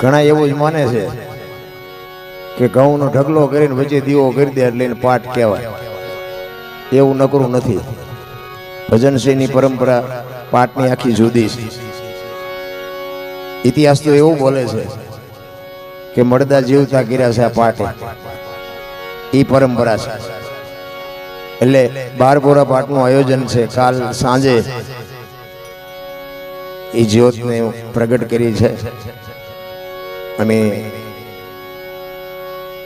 ઘણા એવું જ માને છે કે ઘઉંનો ઢગલો કરીને વચ્ચે દીવો કરી દે એટલે પાઠ કહેવાય. એવું નકરું નથી. ભજનસિંહની પરંપરા પાઠની આખી જુદી છે. ઇતિહાસ તો એવું બોલે છે કે મળદા જીવતા કર્યા છે આ પાઠે. એ પરંપરા છે. એટલે બારપોરા પાઠનું આયોજન છે કાલ સાંજે એ જ્યોતને પ્રગટ કરી છે. અને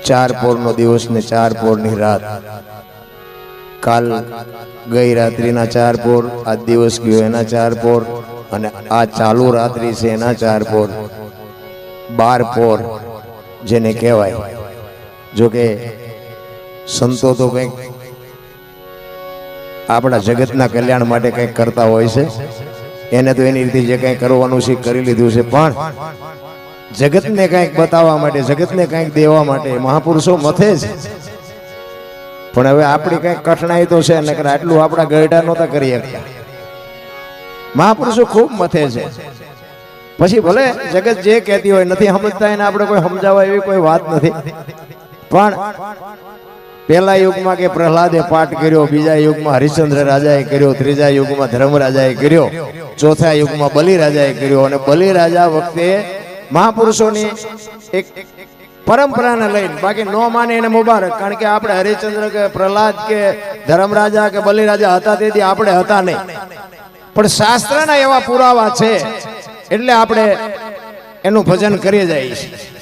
ચાર પોરનો દિવસ ને ચાર પોરની રાત. કાલ ગઈ રાત્રિના ચાર પોર આ દિવસ ગયો એના ચાર પોર, અને આ ચાલુ રાત્રિ છે એના ચાર પોર. બાર પોર જેને કહેવાય. જોકે સંતો તો કંઈક આપણા જગતના કલ્યાણ માટે કંઈક કરતા હોય છે. એને તો એની રીતે જે કંઈ કરવાનું છે કરી લીધું છે. પણ જગતને કંઈક બતાવવા માટે, જગતને કંઈક દેવા માટે મહાપુરુષો મથે છે. પણ હવે આપણી કંઈક કઠણાઈ તો છે, નકર આટલું આપણા ગરડા નહોતા કરી શકતા મહાપુરુષો ખૂબ મથે છે. પછી ભલે જગત જે કહેતી હોય, નથી સમજતા એને આપણે કોઈ સમજાવવા એવી કોઈ વાત નથી. પણ પહેલા યુગમાં કે પ્રહલાદે પાઠ કર્યો, બીજા યુગમાં હરિશ્ચંદ્ર રાજાએ કર્યો, ત્રીજા યુગમાં ધર્મરાજાએ કર્યો, ચોથા યુગમાં બલિ રાજાએ કર્યો અને બલિ રાજા વખતે મહાપુરુષોની એક પરંપરાને લઈને, બાકી નો માને એને મુબારક, કારણ કે આપણે હરિશ્ચંદ્ર કે પ્રહલાદ કે ધર્મરાજા કે બલિરાજા હતા તેથી આપણે હતા નહીં. પણ શાસ્ત્રના એવા પુરાવા છે, એટલે આપણે એનું ભજન કરી જઈએ છીએ.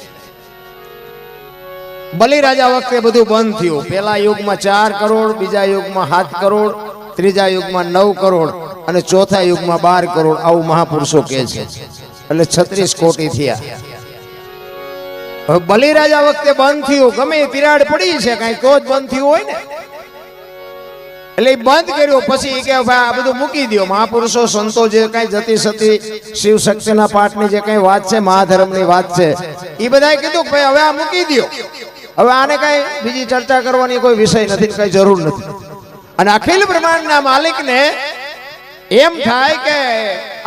બલિરાજા વખતે બધું બંધ થયું. પહેલા યુગમાં ચાર કરોડ, બીજા યુગમાં સાત કરોડ, ત્રીજા યુગમાં નવ કરોડ અને ચોથા યુગમાં બાર કરોડ. આવું મહાપુરુષો કહે છે. એટલે છત્રીસ કોટી થયા. બલિરાજા વખતે બંધ થયું. ગમે તિરાડ પડી છે, કઈ તો જ બંધ થયું હોય ને. એટલે બંધ કર્યો. પછી કે ભાઈ, આ બધું મૂકી દો મહાપુરુષો, સંતો જે કઈ જતી સતી, શિવ શક્તિના પાઠની જે કઈ વાત છે, મહાધર્મની વાત છે, એ બધાએ કીધું ભાઈ, હવે આ મૂકી દો હવે આને કઈ બીજી ચર્ચા કરવાની કોઈ વિષય નથી, કઈ જરૂર નથી. અને અખિલ બ્રહ્માંડના માલિકને એમ થાય કે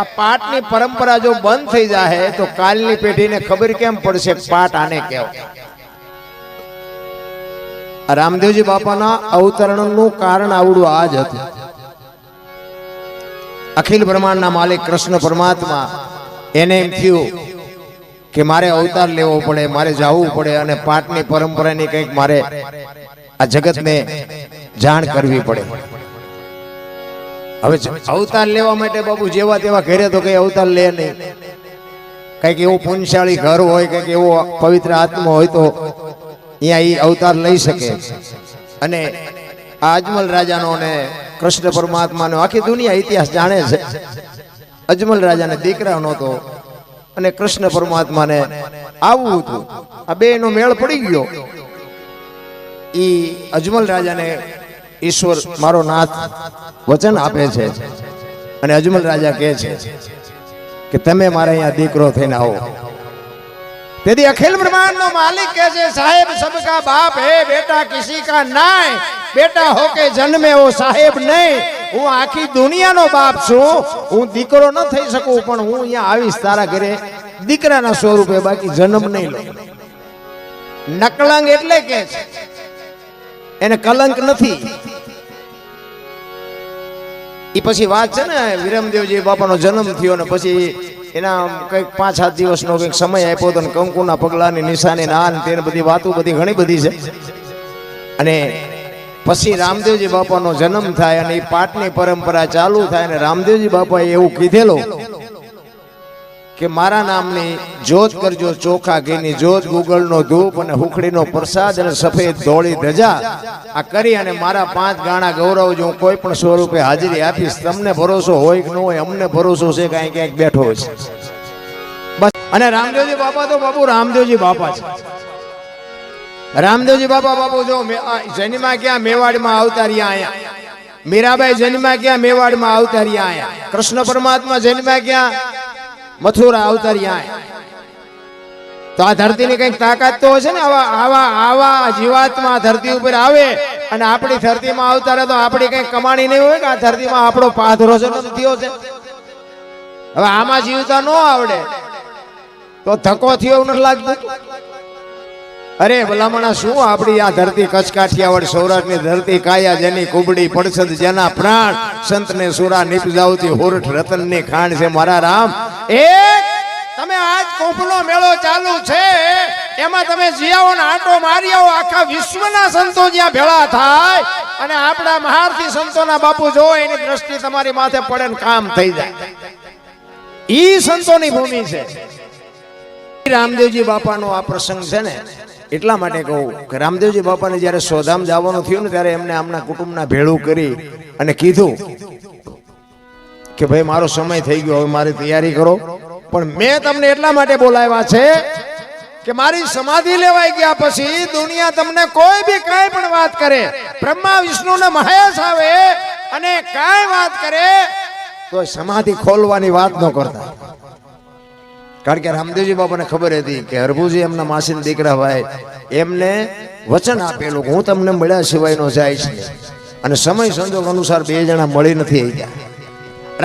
આ પાટની પરંપરા જો બંધ થઈ જાય તો કાલની પેઢીને ખબર કેમ પડશે પાટ આને કહેવાય રામદેવજી બાપાના અવતરણનું કારણ આવડું આ જ હતું. અખિલ બ્રહ્માંડના માલિક કૃષ્ણ પરમાત્મા, એને એમ થયું કે મારે અવતાર લેવો પડે, મારે જવું પડે અને પાઠની પરંપરાની કંઈક મારે આ જગતને જાણ કરવી પડે. હવે અવતાર લેવા માટે બાબુ જેવા તેવા ઘરે તો કઈ અવતાર લે નહીં. કંઈક એવું પુનશાળી ઘર હોય, કંઈક એવો પવિત્ર આત્મા હોય તો અહીંયા એ અવતાર લઈ શકે. અને આ અજમલ રાજાનો અને કૃષ્ણ પરમાત્માનો આખી દુનિયા ઇતિહાસ જાણે છે. અજમલ રાજાને દીકરા નહોતો અને કૃષ્ણ પરમાત્માને આવવું હતું. આ બે નો મેળ પડી ગયો. એ અજમલ રાજાને ઈશ્વર મારો નાથ વચન આપે છે. અને અજમલ રાજા કહે છે કે તમે મારે અહીંયા દીકરો થઈને આવો. તેથી અખિલ બ્રહ્માંડ નો માલિક કહે છે, સાહેબ, સબકા બાપ હે, બેટા કિસી કા નાય, બેટા હો કે જન્મે હો સાહેબ નહીં. હું આખી દુનિયાનો બાપ છું. હું દીકરો ન થઈ શકું, પણ હું અહીંયા આવીશ તારા ઘરે. દીકરાના સ્વરૂપે બાકી જન્મ નહીં લો નકલંગ એટલે કે એને કલંક નથી. એ પછી વાત છે ને, વિરમદેવજી બાપાનો જન્મ થયો ને પછી એના કંઈક પાંચ સાત દિવસનો કંઈક સમય આપ્યો હતો કંકુના પગલાની નિશાની ના ને તેને બધી વાતો બધી ઘણી બધી છે. અને પછી રામદેવજી બાપાનો જન્મ થાય અને એ પાઠની પરંપરા ચાલુ થાય અને રામદેવજી બાપાએ એવું કીધેલું કે મારા નામની જોત કરજો, ચોખા ઘીની જોત, ગુગળનો ધૂપ અને હુખડીનો પ્રસાદ અને સફેદ ધોળી ધજા. આ કરી અને મારા પાંચ ગાણા ગૌરવજો, હું કોઈ પણ સ્વરૂપે હાજરી આપીશ. તમને ભરોસો હોય કે ન હોય, અમને ભરોસો છે કાંઈ ક્યાંક બેઠો છે. બસ. અને રામદેવજી બાપા તો બાપુ રામદેવજી બાપા છે. રામદેવજી બાપા, બાપુ, જો જન્મા ક્યાં મેવાડમાં આવતા રહ્યા અહીંયા મીરાબાઈ જન્મા ક્યાં મેવાડમાં આવતા રહ્યા અહીંયા કૃષ્ણ પરમાત્મા જન્મા ક્યાં મથુરા અવતર્યા તો આ ધરતીની કંઈક તાકાત તો હશે ને? આવા આવા આવા જીવાત્મા ધરતી ઉપર આવે અને આપણી ધરતીમાં રહે તો આપણી કઈ કમાણી નહીં હોય કે આ ધરતીમાં આપણો પાધરો છે થયો છે? હવે આમાં જીવતા ન આવડે. તો ધક્કો થયો એવું નથી લાગતું? અરે, ભલામણા, શું આપણી આ ધરતી કચ્છ કાઠિયાવાડ સૌરાષ્ટ્રની ધરતી કાયા જેની કુબડી પડસદ જેના પ્રાણ સંતને સુરા નિપજાવતી હોરઠ રતનની ખાણ છે? મારા રામ, એક તમે આજ કુંભનો મેળો ચાલુ છે, એમાં તમે જીયાઓ ને આંટો મારી આવો આખા વિશ્વના સંતો જ્યાં ભેળા થાય, અને આપણા મહારથી સંતોના બાપુ જો એની દ્રષ્ટિ તમારી માથે પડે ને કામ થઈ જાય. ઈ સંતોની ભૂમિ છે. રામદેવજી બાપાનો આ પ્રસંગ છે ને એટલા માટે કહું કે રામદેવજી બાપાને જ્યારે સોધામ જવાનું થયું ને ત્યારે એમને આમના કુટુંબના ભેળું કરી અને કીધું કે ભાઈ, મારો સમય થઈ ગયો, હવે મારી તૈયારી કરો. પણ મેં તમને એટલા માટે બોલાવ્યા છે કે મારી સમાધિ લેવાઈ ગયા પછી દુનિયા તમને કોઈ બી કાંઈ પણ વાત કરે, બ્રહ્મા, વિષ્ણુ ને મહેશ આવે અને કાંઈ વાત કરે, તો સમાધિ ખોલવાની વાત ન કરતા. કારણ કે રામદેવજી બાપાને ખબર હતી કે હરભુજી એમના માસીના દીકરા ભાઈ, એમને વચન આપેલું હું તમને મળ્યા સિવાયનો જાય છે. અને સમય સંજોગ અનુસાર બે જણા મળી નથી ગયા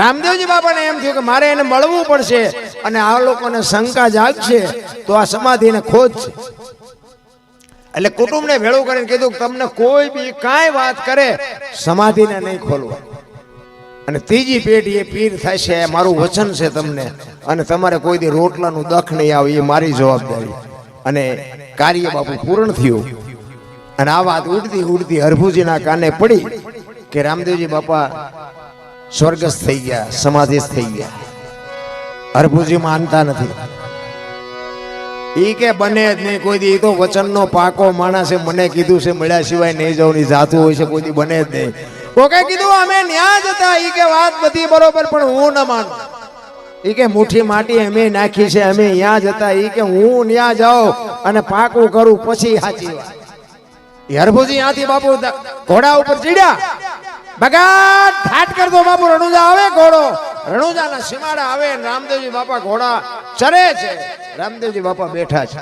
રામદેવજી બાપાને એમ થયું કે મારે એને મળવું પડશે અને આ લોકોને શંકા જાગશે તો આ સમાધિને ખોજ એટલે કુટુંબને ભેળું કરીને કીધું તમને કોઈ બી કાંઈ વાત કરે, સમાધિને નહીં ખોલવા. અને ત્રીજી પેઢી એ પીર થશે એ મારું વચન છે તમને. અને તમારે કોઈ દી રોટલાનું દખ નહીં આવે, એ મારી જવાબદારી. અને કાર્ય બાપુ પૂર્ણ થયું. અને આ વાત ઉડતી ઉડતી હરભુજીના કાને પડી કે, રામદેવજી બાપા, સ્વર્ગસ્થ થઈ ગયા, સમાધિસ્થ થઈ ગયા. હરભુજી માનતા નથી. ઈ કે, બને જ નહીં, કોઈ દી તો વચનનો પાકો માણસે મને કીધું છે, મળ્યા સિવાય નહીં જવું જાતું હોય છે, કોઈ દી બને જ નહીં. કોકે કીધું, અમે ન્યા જતા ઈ કે વાત બધી બરોબર, પણ હું ન માનું. ઈ કે, મુઠ્ઠી માટી અમે નાખી છે, અમે ત્યાં જતા ઈ કે, હું ન્યા જાઉં અને પાકું કરું પછી હાચી વાત. હરભુજી ત્યાંથી બાપુ ઘોડા ઉપર ચડ્યા. બગાડ, ઠાટ કરતો બાપુ, રણુજા આવે ઘોડો. રણુજાના સીમાડા આવે રામદેવજી બાપા ઘોડા ચરે છે. રામદેવજી બાપા બેઠા છે.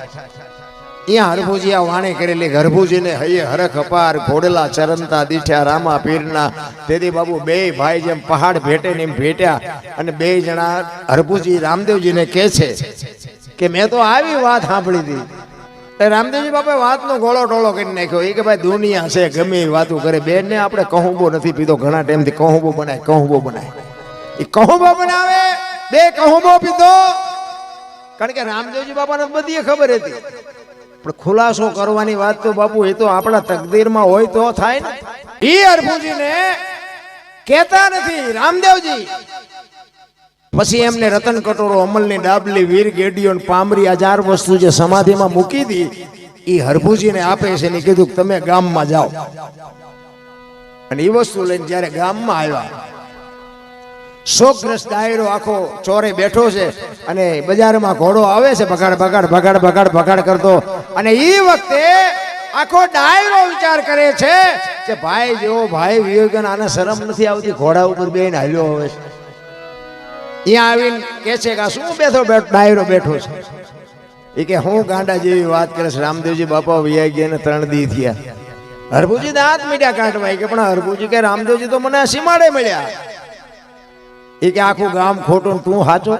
અહીંયા હરભુજી આ વાણી કરેલી હરભુજીને હૈયે હરખ અપાર, ઘોડલા ચરંતા દીઠ્યા, રામા પીરના. તેથી બાબુ બે ભાઈ જેમ પહાડ ભેટે ને એમ ભેટ્યા. અને બે જણા હરભુજી રામદેવજીને કહે છે કે મેં તો આવી વાત સાંભળી હતી. રામદેવજી બાપા વાતનો ગોળો ટોળો કરી નાખ્યો. એ કે ભાઈ દુનિયા છે, ગમે એ વાતો કરે. બેન ને આપણે કહુંબો નથી પીધો. ઘણા ટાઈમથી કહુંબો બનાય કહુંબો બનાય. એ કહુંબો બનાવે, બે કહુંબો પીધો. કારણ કે રામદેવજી બાપાને બધી ખબર હતી. પણ ખુલાસો કરવાની વાત તો બાપુ, એ તો આપણા તકદીરમાં હોય તો થાય ને. ઈ અર્ભુજીને કહેતા નથી, રામદેવજી. પછી એમને રતન કટોરો અમલની ડાબલી વીર ગેડીઓ પામરી આ વસ્તુ જે સમાધિમાં મૂકી દી એ હરભુજીને આપે છે ને કીધું તમે ગામમાં જાઓ. અને એ વસ્તુ લઈને જ્યારે ગામમાં આવ્યા શોકગ્રસ્ત ડાયરો આખો ચોરે બેઠો છે અને બજારમાં ઘોડો આવે છે, ભગાડ ભગાડ ભગાડ ભગાડ ભગાડ કરતો. અને એ વખતે આખો ડાયરો વિચાર કરે છે કે ભાઈ જેવો ભાઈ વિયોગન આને શરમ નથી આવતી? ઘોડા ઉપર બેન હાલ્યો છે. અહીંયા આવીને કે છે કે શું બેઠો ડાયરો બેઠો છે? એ કે હું ગાંડા જેવી વાત કરે છે, રામદેવજી બાપા વૈયા ગયા ને ત્રણ દી થયા. હરભુજી દાંત મીડિયા કાઢવા કે પણ હરભુજી કે રામદેવજી તો મને સીમાડે મળ્યા. એ કે આખું ગામ ખોટું તું સાચો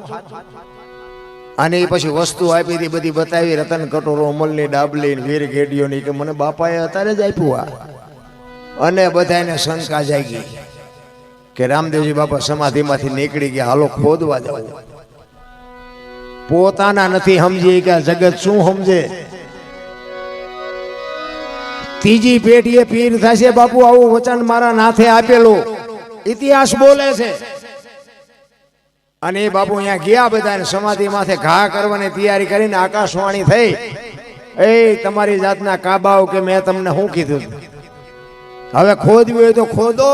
અને એ પછી વસ્તુ આપી હતી, બધી બતાવી, રતન કટોરો અમલની ડાબલી વીર ગેડીઓ ની કે મને બાપાએ અત્યારે જ આપ્યું આ. અને બધાને શંકા જાગી કે રામદેવજી બાપા સમાધિમાંથી નીકળી ગયા, હાલો ખોદવા જવું પોતાના નથી સમજી કે જગત શું સમજે? ત્રીજી પેઢીએ પીર થશે બાપુ, આવું વચન મારા નાથે આપેલું. ઇતિહાસ બોલે છે. અને એ બાપુ અહીંયા ગયા બધા સમાધિ માથે ઘા કરવાની તૈયારી કરીને આકાશવાણી થઈ. એ તમારી જાતના કાબાઓ કે મેં તમને શું કીધું? હવે ખોદવી હોય તો ખોદો.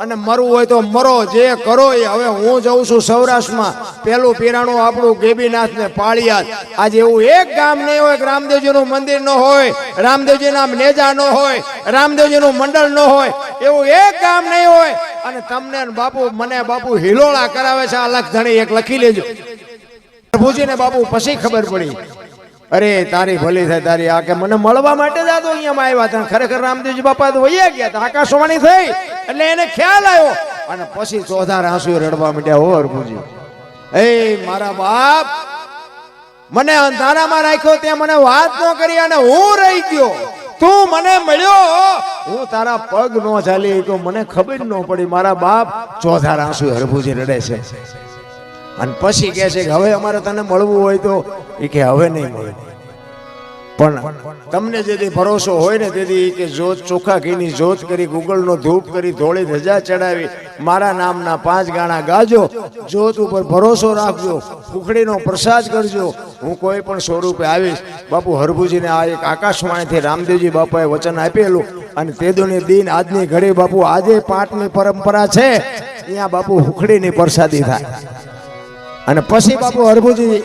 અને મરવું હોય તો મરો, જે કરો એ. હવે હું જઉં છું સૌરાષ્ટ્રમાં. પેલું પીરાણું આપણું ગેબીનાથ ને પાળિયાદ આજે એવું એક ગામ નહીં હોય રામદેવજીનું મંદિર ન હોય રામદેવજીના નેજા ન હોય, રામદેવજીનું મંડળ ન હોય. એવું એક ગામ નહીં હોય. અને તમને બાપુ, મને બાપુ હિલોળા કરાવે છે. આ લખધણી એક લખી લેજો. પ્રભુજીને બાપુ પછી ખબર પડી. અરે, તારી ભલી થાય, તારી આ કે મને મળવા માટે જ આ આવ્યા હતા. ખરેખર રામદેવજી બાપા તો વૈયા ગયા આકાશવાણી થઈ. એટલે એને ખ્યાલ આવ્યો. અને પછી ચોથા આંસુ રડવા માંડ્યા હો હરભુજી એ મારા બાપ, મને અંધારામાં રાખ્યો ત્યાં મને વાત ન કરી અને હું રહી ગયો. તું મને મળ્યો. હું તારા પગ નો ચાલી તો મને ખબર ન પડી. મારા બાપ ચોથા આંસુ હરભુજી રડે છે. અને પછી કહે છે કે, હવે અમારે તને મળવું હોય તો. એ કે હવે નહીં મળે. પણ તમને જેથી ભરોસો હોય ને તેથી કે જોત ચોખા ઘીની જોત કરી ગુગળનો ધૂપ કરી, ધોળી ધજા ચડાવી, મારા નામના પાંચ ગાણા ગાજો, જોત ઉપર ભરોસો રાખજો કુકડીનો પ્રસાદ કરજો. હું કોઈ પણ સ્વરૂપે આવીશ, બાપુ હરભુજીને આ એક આકાશવાણીથી રામદેવજી બાપાએ વચન આપેલું અને તેદોની દિન આજની ઘડી બાપુ આજે પાઠની પરંપરા છે અહીંયા બાપુ હુખડીની પ્રસાદી થાય. અને પછી બાપુ હરભુજી